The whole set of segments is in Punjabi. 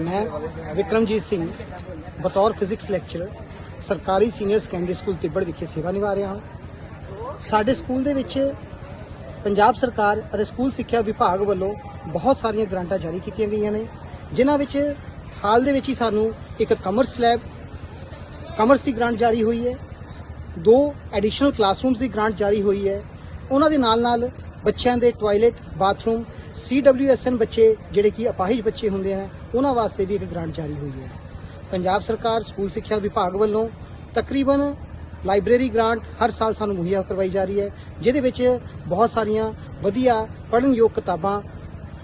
ਮੈਂ ਵਿਕਰਮਜੀਤ ਸਿੰਘ, ਬਤੌਰ ਫਿਜ਼ਿਕਸ ਲੈਕਚਰਰ ਸਰਕਾਰੀ ਸੀਨੀਅਰ ਸੈਕੰਡਰੀ ਸਕੂਲ ਤਿੱਬੜ ਵਿਖੇ ਸੇਵਾ ਨਿਭਾ ਰਿਹਾ ਹਾਂ। ਸਾਡੇ ਸਕੂਲ ਦੇ ਵਿੱਚ ਪੰਜਾਬ ਸਰਕਾਰ ਅਤੇ ਸਕੂਲ ਸਿੱਖਿਆ ਵਿਭਾਗ ਵੱਲੋਂ ਬਹੁਤ ਸਾਰੀਆਂ ਗ੍ਰਾਂਟਾਂ ਜਾਰੀ ਕੀਤੀਆਂ ਗਈਆਂ ਨੇ, ਜਿਨ੍ਹਾਂ ਵਿੱਚ ਹਾਲ ਦੇ ਵਿੱਚ ਹੀ ਸਾਨੂੰ ਇੱਕ ਕਮਰਸ ਲੈਬ ਕਮਰਸ ਦੀ ਗ੍ਰਾਂਟ ਜਾਰੀ ਹੋਈ ਹੈ, ਦੋ ਐਡੀਸ਼ਨਲ ਕਲਾਸਰੂਮਸ ਦੀ ਗ੍ਰਾਂਟ ਜਾਰੀ ਹੋਈ ਹੈ ਉਹਨਾਂ ਦੇ ਨਾਲ ਨਾਲ ਬੱਚਿਆਂ ਦੇ ਟਾਇਲਟ ਬਾਥਰੂਮ CWSN ਬੱਚੇ ਜਿਹੜੇ ਕਿ ਅਪਾਹਿਜ ਬੱਚੇ ਹੁੰਦੇ ਹਨ ਉਹਨਾਂ ਵਾਸਤੇ ਵੀ ਇੱਕ ਗ੍ਰਾਂਟ ਜਾਰੀ ਹੋਈ ਹੈ। ਪੰਜਾਬ ਸਰਕਾਰ ਸਕੂਲ ਸਿੱਖਿਆ ਵਿਭਾਗ ਵੱਲੋਂ ਤਕਰੀਬਨ ਲਾਇਬ੍ਰੇਰੀ ਗ੍ਰਾਂਟ ਹਰ ਸਾਲ ਸਾਨੂੰ ਮੁਹੱਈਆ ਕਰਵਾਈ ਜਾ ਰਹੀ ਹੈ, ਜਿਹਦੇ ਵਿੱਚ ਬਹੁਤ ਸਾਰੀਆਂ ਵਧੀਆ ਪੜ੍ਹਨਯੋਗ ਕਿਤਾਬਾਂ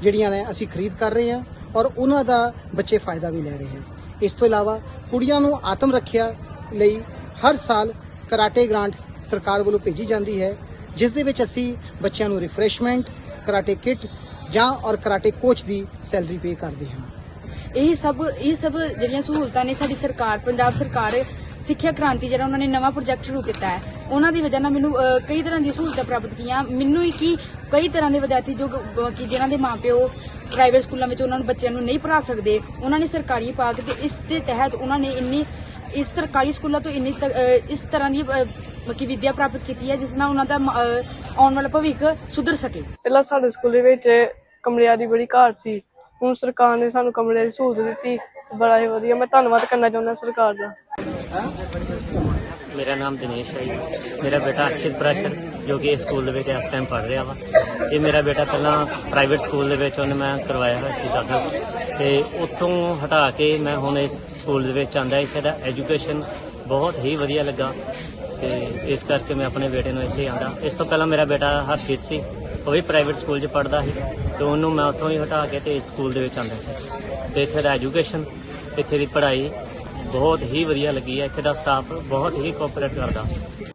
ਜਿਹੜੀਆਂ ਨੇ ਅਸੀਂ ਖਰੀਦ ਕਰ ਰਹੇ ਹਾਂ ਔਰ ਉਹਨਾਂ ਦਾ ਬੱਚੇ ਫਾਇਦਾ ਵੀ ਲੈ ਰਹੇ ਹਨ। ਇਸ ਤੋਂ ਇਲਾਵਾ ਕੁੜੀਆਂ ਨੂੰ ਆਤਮ ਰੱਖਿਆ ਲਈ ਹਰ ਸਾਲ ਕਰਾਟੇ ਗ੍ਰਾਂਟ ਸਰਕਾਰ ਵੱਲੋਂ ਭੇਜੀ ਜਾਂਦੀ ਹੈ ਜਿਸ ਦੇ ਵਿੱਚ ਅਸੀਂ ਬੱਚਿਆਂ ਨੂੰ ਰਿਫਰੈਸ਼ਮੈਂਟ ਕਰਾਟੇ ਕਿੱਟ ਜਾਂ ਔਰ ਕਰਾਟੇ ਕੋਚ ਦੀ ਸੈਲਰੀ ਪੇ ਕਰਦੇ ਹਾਂ। ਇਹ ਸਭ ਇਹ ਸਭ ਜਿਹੜੀਆਂ ਸਹੂਲਤਾਂ ਨੇ ਸਾਡੀ ਸਰਕਾਰ, ਪੰਜਾਬ ਸਰਕਾਰ, ਸਿੱਖਿਆ ਕ੍ਰਾਂਤੀ ਜਿਹੜਾ ਉਹਨਾਂ ਨੇ ਨਵਾਂ ਪ੍ਰੋਜੈਕਟ ਸ਼ੁਰੂ ਕੀਤਾ ਹੈ, ਉਹਨਾਂ ਦੀ ਵਜ੍ਹਾ ਨਾਲ ਮੈਨੂੰ ਕਈ ਤਰ੍ਹਾਂ ਦੀਆਂ ਸਹੂਲਤਾਂ ਪ੍ਰਾਪਤ ਕੀਆਂ। ਮੈਨੂੰ ਹੀ ਕੀ ਕਈ ਤਰ੍ਹਾਂ ਦੇ ਵਿਦਿਆਰਥੀ ਜੋ ਕਿ ਜਿਨ੍ਹਾਂ ਦੇ ਮਾਪਿਓ ਪ੍ਰਾਈਵੇਟ ਸਕੂਲਾਂ ਵਿੱਚ ਉਹਨਾਂ ਨੂੰ ਬੱਚਿਆਂ ਨੂੰ ਨਹੀਂ ਪੜ੍ਹਾ ਸਕਦੇ, ਉਹਨਾਂ ਨੇ ਸਰਕਾਰੀ ਪਾ ਕੇ ਇਸ ਦੇ ਤਹਿਤ ਉਹਨਾਂ ਨੇ ਇੰਨੀ ਇਸ ਸਰਕਾਰੀ ਸਕੂਲਾਂ ਤੋਂ ਇੰਨੀ ਇਸ ਤਰ੍ਹਾਂ ਦੀ ਅਹ, ਵਿਦਿਆ ਪ੍ਰਾਪਤ ਕੀਤੀ ਹੈ ਜਿਸ ਨਾਲ ਉਹਨਾਂ ਦਾ ਆਉਣ ਵਾਲਾ ਭਵਿੱਖ ਸੁਧਰ ਸਕੇ। ਪਹਿਲਾਂ ਸਾਡੇ ਸਕੂਲ ਦੇ ਵਿੱਚ ਕਮਰਿਆਂ ਦੀ ਬੜੀ ਘਾਟ ਸੀ। ਹੁਣ ਸਰਕਾਰ ਨੇ ਸਾਨੂੰ ਕਮਰਿਆਂ ਦੀ ਸਹੂਲਤ ਦਿੱਤੀ। ਬੜਾ ਹੀ ਵਧੀਆ। ਮੈਂ ਧੰਨਵਾਦ ਕਰਨਾ ਚਾਹੁੰਦਾ ਸਰਕਾਰ ਦਾ। ਮੇਰਾ ਨਾਮ ਦਿਨੇਸ਼ ਹੈ ਜੀ। ਮੇਰਾ ਬੇਟਾ ਅਕਸ਼ਿਤ ਪ੍ਰੈਸ਼ਰ ਜੋ ਕਿ ਇਸ ਸਕੂਲ ਦੇ ਵਿੱਚ ਇਸ ਟਾਈਮ ਪੜ੍ਹ ਰਿਹਾ ਵਾ। ਇਹ ਮੇਰਾ ਬੇਟਾ ਪਹਿਲਾਂ ਪ੍ਰਾਈਵੇਟ ਸਕੂਲ ਦੇ ਵਿੱਚ ਉਹਨੇ ਮੈਂ ਕਰਵਾਇਆ ਹੋਇਆ ਸੀ ਦਾਖਲ। ਤੇ ਉੱਥੋਂ ਹਟਾ ਕੇ ਮੈਂ ਹੁਣ ਇਸ ਸਕੂਲ ਦੇ ਵਿੱਚ ਆਂਦਾ ਇੱਥੇ ਦਾ ਐਜੂਕੇਸ਼ਨ ਬਹੁਤ ਹੀ ਵਧੀਆ ਲੱਗਾ। ਤੇ ਇਸ ਕਰਕੇ ਮੈਂ ਆਪਣੇ ਬੇਟੇ ਨੂੰ ਇੱਥੇ ਆਂਦਾ ਇਸ ਤੋਂ ਪਹਿਲਾਂ ਮੇਰਾ ਬੇਟਾ ਹਰਸ਼ੀਤ ਸੀ, ਉਹ ਵੀ ਪ੍ਰਾਈਵੇਟ ਸਕੂਲ 'ਚ ਪੜ੍ਹਦਾ ਸੀ। ਤੇ ਉਹਨੂੰ ਮੈਂ ਉੱਥੋਂ ਹੀ ਹਟਾ ਕੇ ਤੇ ਇਸ ਸਕੂਲ ਦੇ ਵਿੱਚ ਆਂਦਾ ਸੀ। ਤੇ ਇੱਥੇ ਦਾ ਐਜੂਕੇਸ਼ਨ ਇੱਥੇ ਦੀ ਪੜ੍ਹਾਈ ਬਹੁਤ ਹੀ ਵਧੀਆ ਲੱਗੀ ਹੈ। ਇੱਥੇ ਦਾ ਸਟਾਫ ਬਹੁਤ ਹੀ ਕੋਆਪਰੇਟ ਕਰਦਾ।